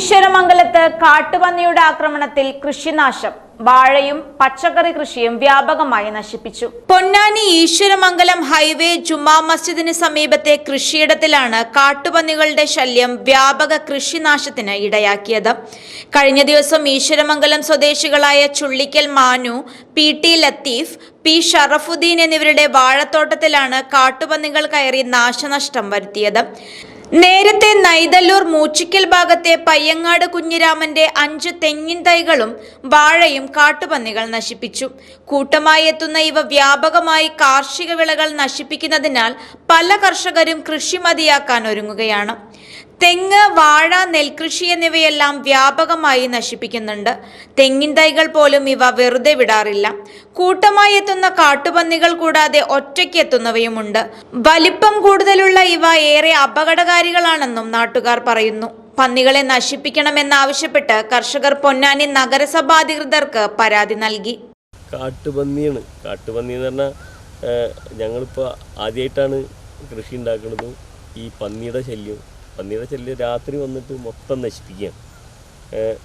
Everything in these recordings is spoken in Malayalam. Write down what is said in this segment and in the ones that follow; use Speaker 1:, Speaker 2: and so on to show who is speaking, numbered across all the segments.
Speaker 1: ഈശ്വരമംഗലത്ത് കാട്ടുപന്നിയുടെ ആക്രമണത്തിൽ കൃഷിനാശം. വാഴയും പച്ചക്കറി കൃഷിയും വ്യാപകമായി നശിപ്പിച്ചു. പൊന്നാനി ഈശ്വരമംഗലം ഹൈവേ ജുമാ മസ്ജിദിന് സമീപത്തെ കൃഷിയിടത്തിലാണ് കാട്ടുപന്നികളുടെ ശല്യം വ്യാപക കൃഷിനാശത്തിന് ഇടയാക്കിയത്. കഴിഞ്ഞ ദിവസം ഈശ്വരമംഗലം സ്വദേശികളായ Chullikkal Manu P T Latheef P Sharafuddin എന്നിവരുടെ വാഴത്തോട്ടത്തിലാണ് കാട്ടുപന്നികൾ കയറി നാശനഷ്ടം വരുത്തിയത്. നേരത്തെ നൈതല്ലൂർ മൂച്ചിക്കൽ ഭാഗത്തെ പയ്യങ്ങാട് കുഞ്ഞിരാമന്റെ അഞ്ച് തെങ്ങിൻ തൈകളും വാഴയും കാട്ടുപന്നികൾ നശിപ്പിച്ചു. കൂട്ടമായി എത്തുന്ന ഇവ വ്യാപകമായി കാർഷിക വിളകൾ നശിപ്പിക്കുന്നതിനാൽ പല കർഷകരും കൃഷി മതിയാക്കാൻ ഒരുങ്ങുകയാണ്. തെങ്ങ് വാഴ നെൽകൃഷി എന്നിവയെല്ലാം വ്യാപകമായി നശിപ്പിക്കുന്നുണ്ട്. തെങ്ങിൻ തൈകൾ പോലും ഇവ വെറുതെ വിടാറില്ല. കൂട്ടമായി എത്തുന്ന കാട്ടുപന്നികൾ കൂടാതെ ഒറ്റയ്ക്ക് എത്തുന്നവയുമുണ്ട്. വലിപ്പം കൂടുതലുള്ള ഇവ ഏറെ അപകടകാരികളാണെന്നും നാട്ടുകാർ പറയുന്നു. പന്നികളെ നശിപ്പിക്കണമെന്നാവശ്യപ്പെട്ട് കർഷകർ പൊന്നാനി നഗരസഭാ അധികൃതർക്ക് പരാതി നൽകി.
Speaker 2: കാട്ടുപന്നിയാണ്. കാട്ടുപന്നി എന്ന് പറഞ്ഞാൽ ഞങ്ങളിപ്പോൾ ആദ്യമായിട്ടാണ് കൃഷി ഉണ്ടാക്കുന്നത് ഈ പന്നിയുടെ ശല്യം. പന്നിയുടെ ശല്യം രാത്രി വന്നിട്ട് മൊത്തം നശിപ്പിക്കുകയാണ്. ഏഹ്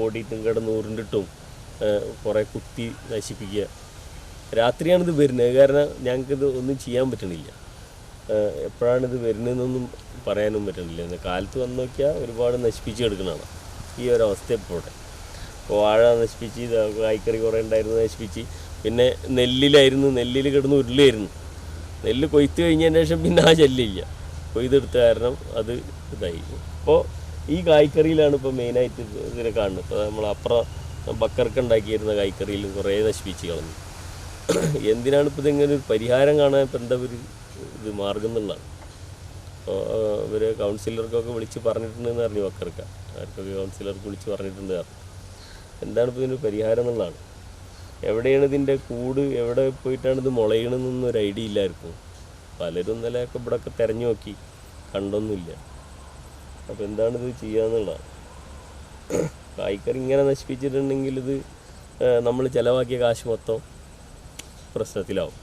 Speaker 2: ഓടിയിട്ടും കിടന്ന് ഉരുണ്ടിട്ടും കുറേ കുത്തി നശിപ്പിക്കുക. രാത്രിയാണിത് വരുന്നത്. കാരണം ഞങ്ങൾക്കിത് ഒന്നും ചെയ്യാൻ പറ്റണില്ല. ഏഹ് എപ്പോഴാണിത് വരുന്നതെന്നൊന്നും പറയാനും പറ്റണില്ല. എന്നാൽ കാലത്ത് വന്ന് നോക്കിയാൽ ഒരുപാട് നശിപ്പിച്ച് കിടക്കുന്നതാണ് ഈ ഒരു അവസ്ഥ അപ്പോൾ വാഴ നശിപ്പിച്ച് ഇത് കായ്ക്കറി കുറേ ഉണ്ടായിരുന്നു നശിപ്പിച്ച്. പിന്നെ നെല്ലിലായിരുന്നു. നെല്ലിൽ കിടന്ന് ഉരുളിയായിരുന്നു. നെല്ല് കൊയ്ത്ത് കഴിഞ്ഞതിന് ശേഷം പിന്നെ ആ ശല്യമില്ല. കൊയ്തെടുത്ത കാരണം അത് ഇതായി. അപ്പോൾ ഈ കായ്ക്കറിയിലാണ് ഇപ്പോൾ മെയിനായിട്ട് ഇതിനെ കാണുന്നത്. ഇപ്പോൾ നമ്മൾ അപ്പുറം ബക്കർക്ക് ഉണ്ടാക്കിയിരുന്ന കൈക്കറിയിൽ കുറേ നശിപ്പിച്ച് കളഞ്ഞു എന്തിനാണ് ഇപ്പോൾ ഇതിങ്ങനെ ഒരു പരിഹാരം കാണാൻ ഇപ്പം എന്താ ഒരു ഇത് മാർഗം എന്നുള്ളതാണ് അപ്പോൾ ഇവർ കൗൺസിലർക്കൊക്കെ വിളിച്ച് പറഞ്ഞിട്ടുണ്ടെന്ന് പറഞ്ഞു ബക്കർക്ക. ആർക്കൊക്കെ കൗൺസിലർക്ക് വിളിച്ച് പറഞ്ഞിട്ടുണ്ട് പറഞ്ഞു എന്താണ് ഇപ്പോൾ ഇതിന്റെ പരിഹാരം എന്നുള്ളതാണ് എവിടെയാണ് ഇതിന്റെ കൂട്? എവിടെ പോയിട്ടാണ് ഇത് മുളയണമെന്നൊന്നും ഒരു ഐഡിയ ഇല്ലായിരിക്കും പലരും ഇന്നലെയൊക്കെ ഇവിടെയൊക്കെ തിരഞ്ഞു നോക്കി. കണ്ടൊന്നുമില്ല. അപ്പോൾ എന്താണ് ഇത് ചെയ്യാന്നുള്ളതാണ് കായ്ക്കറി ഇങ്ങനെ നശിപ്പിച്ചിട്ടുണ്ടെങ്കിൽ ഇത് നമ്മൾ ചിലവാക്കിയ കാശ് മൊത്തം പ്രശ്നത്തിലാവും.